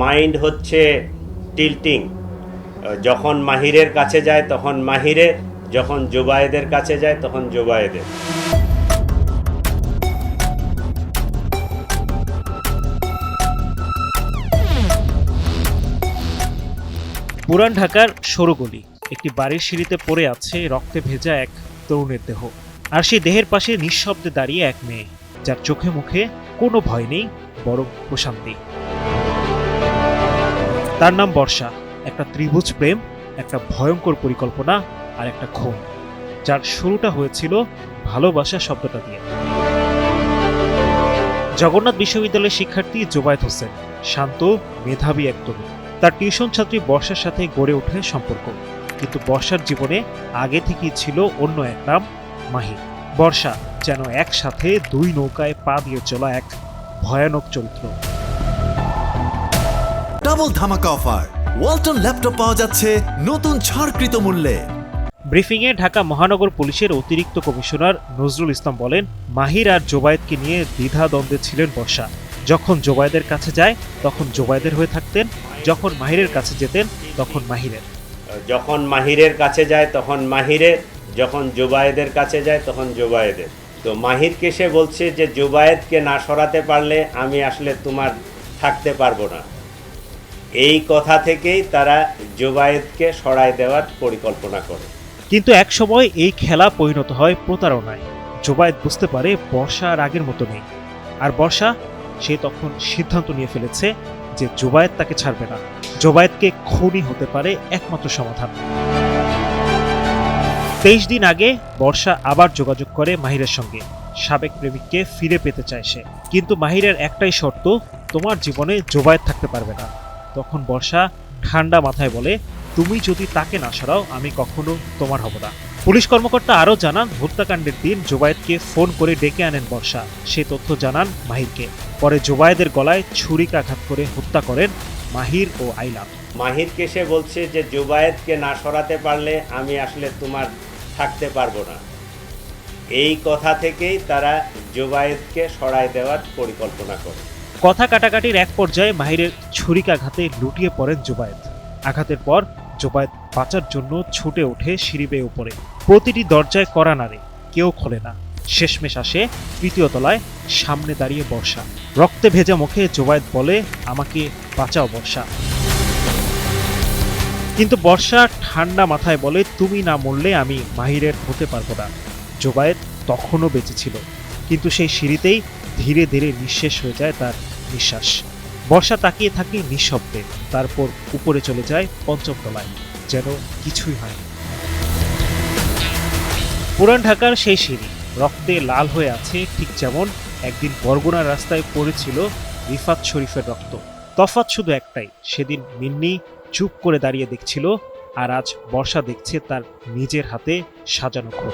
Mind হচ্ছে tilting. যখন মাহিরের কাছে যায়, তখন মাহিরে, যখন জোবায়েদের কাছে যায়, তখন জোবায়েদের। পুরান ঢাকার সরু গলি একটি বাড়ির সিঁড়িতে পড়ে আছে রক্তে ভেজা এক তরুণের দেহ। আর সেই দেহের পাশে নিঃশব্দে দাঁড়িয়ে এক মেয়ে, যার চোখে মুখে কোনো ভয় নেই, বরং প্রশান্তি। তার নাম বর্ষা। একটা ত্রিভুজ প্রেম, একটা ভয়ঙ্কর পরিকল্পনা, আর একটা খুন যার শুরুটা হয়েছিল ভালোবাসা শব্দটা দিয়ে। জগন্নাথ বিশ্ববিদ্যালয়ের শিক্ষার্থী জোবায়েত হোসেন, শান্ত, মেধাবী এক তরুণ। তার টিউশন ছাত্রী বর্ষার সাথে গড়ে ওঠে সম্পর্ক। কিন্তু বর্ষার জীবনে আগে থেকেই ছিল অন্য এক নাম, মাহি। বর্ষা যেন একসাথে দুই নৌকায় পা দিয়ে চলা এক ভয়ানক চরিত্র। ডাবল ধামাকা অফার। ওয়ালটন ল্যাপটপ পাওয়া যাচ্ছে নতুন ছাড়কৃত মূল্যে। ব্রিফিংয়ে ঢাকা মহানগর পুলিশের অতিরিক্ত কমিশনার নজরুল ইসলাম বলেন মাহির আর জোবায়েদকে নিয়ে দ্বিধা দ্বন্দ্বে ছিলেন বর্ষা। যখন জোবায়েদের কাছে যায় তখন জোবায়েদের হয়ে থাকতেন যখন মাহিরের কাছে যেতেন তখন মাহিরের। যখন মাহিরের কাছে যায় তখন মাহিরে যখন জোবায়েদের কাছে যায় তখন জোবায়েদের। তো মাহিরকে সে বলছে যে জোবায়েদকে না সরাতে পারলে আমি আসলে তোমার থাকতে পারব না। এই কথা থেকেই তারা জোবায়েদকে সরায় দেওয়ার পরিকল্পনা করে। কিন্তু একসময় এই খেলা পরিণত হয় প্রতারণায়। জোবায়েদ বুঝতে পারে বর্ষা আর আগের মতো নেই। আর বর্ষা, সে তখন সিদ্ধান্ত নিয়ে ফেলেছে যে জোবায়েদ তাকে ছাড়বে না। জোবায়েদকে খুনই হতে পারে একমাত্র সমাধান। তেইশ দিন আগে বর্ষা আবার যোগাযোগ করে মাহিরের সঙ্গে। সাবেক প্রেমিককে ফিরে পেতে চায় সে। কিন্তু মাহিরের একটাই শর্ত, তোমার জীবনে জোবায়েদ থাকতে পারবে না। তখন বর্ষা ঠান্ডা মাথায় বলে, তুমি যদি তাকে না সরাও, আমি কখনো তোমার হব না। পুলিশ কর্মকর্তা আরও জানান, হত্যাকাণ্ডের দিন জোবায়েদকে ফোন করে ডেকে আনেন বর্ষা। সে তথ্য জানান মাহিরকে। পরে জোবায়েদের গলায় ছুরিকাঘাত করে হত্যা করেন মাহির ও আইলা মাহিরকে সে বলছে যে, জুবায়েদকে না সরাতে পারলে আমি আসলে তোমার থাকতে পারব না। এই কথা থেকেই তারা জোবায়েদকে সরায় দেওয়ার পরিকল্পনা করে। কথা কাটাকাটির এক পর্যায়ে মাহিরের ছুরিকাঘাতে লুটিয়ে পড়েন জোবায়েত আঘাতের পর জোবায়েত বাঁচার জন্য ছুটে ওঠে সিঁড়ি বেয়ে উপরে। প্রতিটি দরজায় করা নাড়ে, কেউ খোলে না। শেষমেশ আসে তৃতীয় তলায় সামনে দাঁড়িয়ে বর্ষা। রক্তে ভেজা মুখে জোবায়েত বলে, আমাকে বাঁচাও বর্ষা। কিন্তু বর্ষা ঠান্ডা মাথায় বলে, তুমি না মরলে আমি মাহিরের হতে পারব না। জোবায়েত তখনও বেঁচে ছিল। কিন্তু সেই সিঁড়িতেই ধীরে ধীরে নিঃশেষ হয়ে যায় তার নিঃশ্বাস। বর্ষা তাকিয়ে থাকে নিঃশব্দে। তারপর উপরে চলে যায় পঞ্চম তলায় যেন কিছুই হয়নি পুরান ঢাকার সেই সিঁড়ি, রক্তে লাল হয়ে আছে ঠিক যেমন একদিন বরগুনার রাস্তায় পড়েছিল রিফাত শরীফের রক্ত। তফাৎ শুধু একটাই, সেদিন মিন্নি চুপ করে দাঁড়িয়ে দেখছিল আর আজ বর্ষা দেখছে তার নিজের হাতে সাজানো খুন